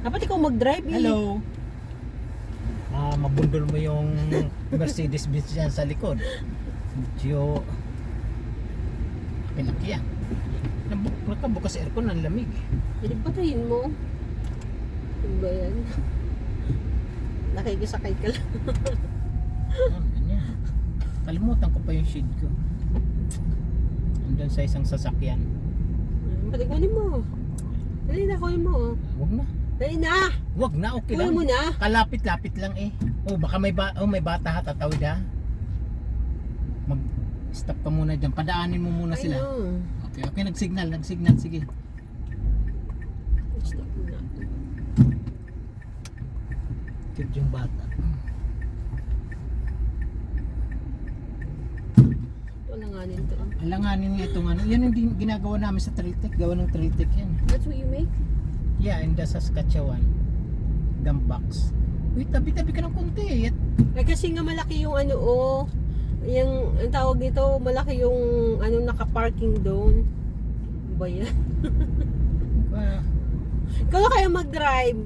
Dapat ikaw mag-drive eh. Hello. Ah, mabundol mo yung Mercedes Benz dyan sa likod. Medyo pinaki yan. Nabuk nakabukas aircon ng lamig. Hindi patayin mo. Ano ba yan? Nakikisakay ka lang. Ah, ganyan. Kalimutan ko pa yung shade ko. Andun sa isang sasakyan. Pati kunin mo. Dali na, kunin mo. Huwag na. Dali na! Huwag na, okay lang. mo na. Kalapit-lapit lang eh. Oh, baka may ba oh, may bata ha tatawid ha. Mag stop ka muna diyan. Padaanin mo muna sila. know. Okay, okay, nag-signal, nag-signal sige. Stop na. Cute yung bata. Walanganin to. Alanganin nga itong ano. Yan yung din- ginagawa namin sa Triltec. Gawa ng Triltec yan. That's what you make? Yeah, in the Saskatchewan. Dump box. Uy, tabi-tabi ka ng konti eh. Eh kasi nga malaki yung ano oh. Yung ang tawag nito, malaki yung ano naka-parking doon. Ano ba yan? Ah, Ikaw na kaya mag-drive.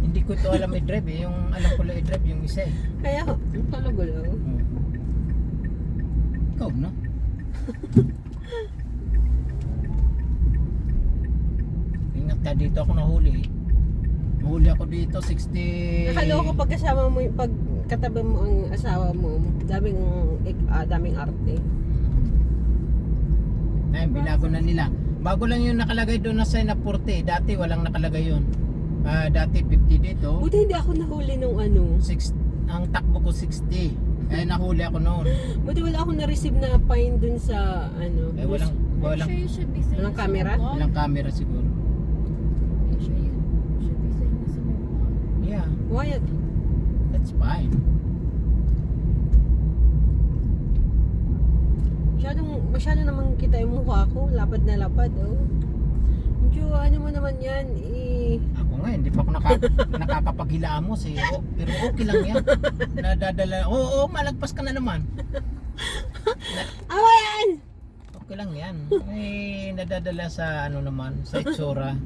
hindi ko ito alam i-drive eh. Yung alam ko lang i-drive yung isa eh. Kaya, talaga lang. Oh. Ikaw no? Ka dito ako nahuli eh. Nahuli ako dito 60 Nakaloko pag kasama mo, yung- pag katabi mo ang asawa mo, daming, ah, daming arte. Ayun, binago na nila. Bago lang yung nakalagay doon na sign na 40. Dati walang nakalagay yun. Ah, dati 50 dito. Buti hindi ako nahuli nung ano. Six, ang takbo ko 60. Eh nahuli ako noon. Buti wala akong na-receive na fine dun sa ano. Eh walang walang sure Walang camera? walang camera siguro. I'm sure you should be saying this in your vlog. Yeah, Why? that's fine. Masyadong, masyado naman kita yung mukha ko. Lapad na lapad, oh. Medyo ano mo naman yan, eh. Ako nga hindi pa ako naka, nakakapaghilamos eh. O, pero okay lang yan. Nadadala. Oo, oo, malagpas ka na naman. Awa yan! Okay lang yan. Eh, nadadala sa ano naman, sa itsura.